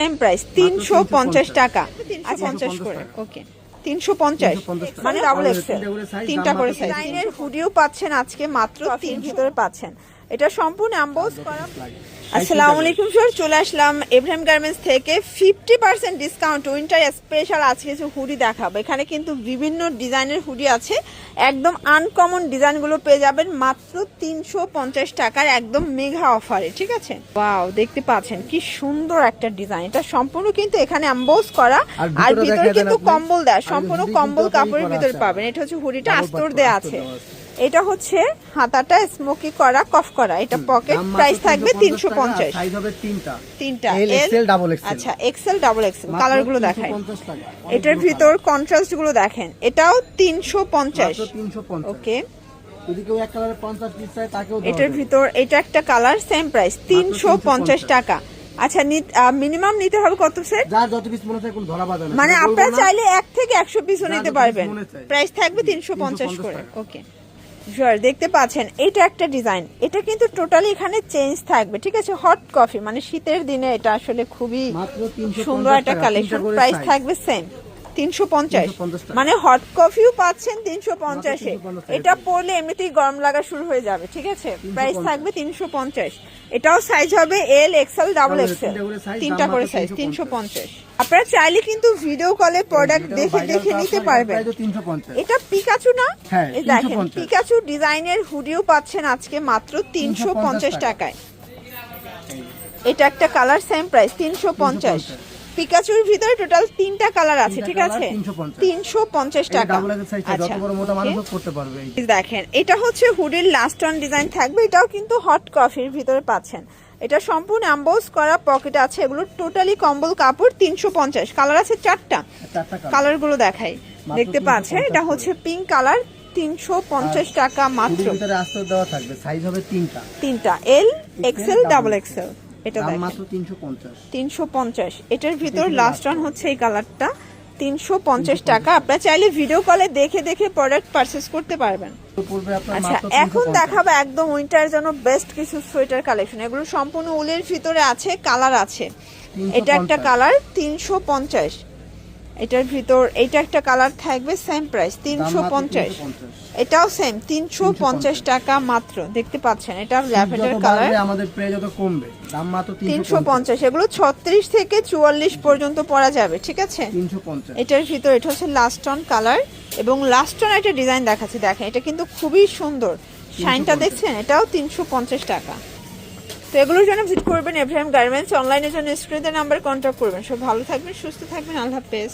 Same price তিনশো পঞ্চাশ টাকা। আচ্ছা পঞ্চাশ করে। ওকে তিনশো পঞ্চাশ। 350 মানে ডাবল এক্সেল তিনটা করে সাইজ হুডিও পাচ্ছেন আজকে মাত্র তিন ভিতরে পাচ্ছেন। এটা সম্পূর্ণ অ্যাম্বোজ করা। আসসালামু আলাইকুম স্যার চলে আসলাম এভরাম গার্মেন্টস থেকে। Fifty percent discount winter special আজকে কিছু হুডি দেখাবো। এখানে কিন্তু বিভিন্ন ডিজাইনের হুডি আছে। একদম আনকমন ডিজাইনগুলো পেয়ে যাবেন মাত্র তিনশো পঞ্চাশ টাকার একদম মেঘা অফারে ঠিক আছে? ওয়াও দেখতে পাচ্ছেন কি সুন্দর একটা ডিজাইন এটা সম্পূর্ণ কিন্তু এখানে অ্যাম্বোজ করা। আর ভিতরে কিন্তু কম্বল দেয়। সম্পূর্ণ কম্বল কাপড়ের ভিতরে পাবেন। এটা হচ্ছে হুডিটা আস্তর দেয়া আছে। এটা হচ্ছে হাতাটা স্মোকি করা কফ করা। এটা পকেট প্রাইস থাকবে 350 তিনশো পঞ্চাশ। হবে তিনটা। তিনটা। Double আচ্ছা এক্সেল ডাবল এক্সেল কালারগুলো 350 টাকা। এটার ভিতর কন্ট্রাস্টগুলো দেখেন। এটাও তিনশো colour। পঞ্চাশ। মাত্র 350 ওকে যদি কেউ এক কালারের 50 পিস চায় তাকেও এটার ভিতর এটা একটা কালার সেম প্রাইস তিনশো পঞ্চাশ টাকা। আচ্ছা মিনিমাম নিতে হবে কত সেট যার যত পিস মনে কোনো ধরা বাঁধা। মানে আপনারা চাইলে এক থেকে একশো পিসও নিতে পারবেন। প্রাইস থাকবে তিনশো পঞ্চাশ 350 করে। ওকে দেখতে পাচ্ছেন এটা একটা ডিজাইন এটা কিন্তু টোটালি এখানে চেঞ্জ থাকবে ঠিক আছে? হট কফি মানে শীতের দিনে এটা আসলে খুবই সুন্দর একটা কালেকশন প্রাইস থাকবে সেম তিনশো পঞ্চাশ মানে হট কফিও পাচ্ছেন তিনশো পঞ্চাশে এটা পড়লে এমনিতেই গরম লাগা শুরু হয়ে যাবে ঠিক আছে প্রাইস থাকবে তিনশো পঞ্চাশ এটাও সাইজ হবে এল এক্সেল ডাবল এক্সেল তিনটা করে সাইজ তিনশো পঞ্চাশ আপনারা চাইলে কিন্তু ভিডিও কলে প্রোডাক্ট দেখে দেখে নিতে পারবেন প্রায় তো 350 এটা পিকাচু না হ্যাঁ, দেখেন পিকাচু ডিজাইনের হুডিও পাচ্ছেন আজকে মাত্র তিনশো পঞ্চাশ টাকায় এটা একটা কালার সেম প্রাইস তিনশো পঞ্চাশ পিকাচুর ভিতরে টোটাল তিনটা কালার আছে ঠিক আছে? 350 তিনশো পঞ্চাশ টাকা। আচ্ছা। দেখেন এটা হচ্ছে হুডির লাস্ট অন ডিজাইন থাকবে এটাও কিন্তু হট কফির ভিতরে পাচ্ছেন। এটা সম্পূর্ণ অ্যাম্বোজ করা পকেট আছে এগুলো টোটালি কম্বল কাপড় তিনশো পঞ্চাশ। কালার আছে চারটা। চারটা colour। কালারগুলো দেখাই দেখতে 350 পাচ্ছেন এটা হচ্ছে পিঙ্ক কালার তিনশো পঞ্চাশ টাকা মাত্র। ভিতরে আস্তর দেওয়া থাকবে সাইজ হবে তিনটা। তিনটা এল এক্সেল ডাবল এক্সেল এটা দাম মাত্র 350 তিনশো পঞ্চাশ। এটার ভিতর লাস্ট রান হচ্ছে এই কালারটা। তিনশো পঞ্চাশ টাকা। আপনারা চাইলে ভিডিও কলে দেখে দেখে প্রোডাক্ট পারচেস করতে পারবেন। আচ্ছা এখন 350 দেখাবো একদম উইন্টার জন্য বেস্ট কিছু সোয়েটার কালেকশন এগুলো সম্পূর্ণ উলের ভিতরে আছে কালার আছে। এটা একটা কালার তিনশো পঞ্চাশ। এটার ভিতর এটা একটা কালার থাকবে সেম প্রাইস তিনশো পঞ্চাশ। 350 এটাও সেম তিনশো পঞ্চাশ টাকা মাত্র দেখতে পাচ্ছেন এটা ল্যাভেন্ডার কালার। আমাদের প্রায় যত কমবে দাম মাত্র তিনশো 350 পঞ্চাশ এগুলো ছত্রিশ থেকে চুয়াল্লিশ পর্যন্ত পরা যাবে ঠিক আছে? 350 এটার ভিতর এটা হচ্ছে লাস্ট অন কালার এবং লাস্ট অন একটা ডিজাইন দেখাচ্ছি দেখেন এটা কিন্তু খুবই সুন্দর। শাইনটা দেখছেন এটাও তিনশো পঞ্চাশ টাকা। তো এগুলোর জন্য ভিজিট করবেন এভরিএম গার্মেন্টস অনলাইনের জন্য স্ক্রিনের নাম্বার কন্ট্যাক্ট করবেন। সব ভালো থাকবেন সুস্থ থাকবেন আল্লাহ হাফেজ।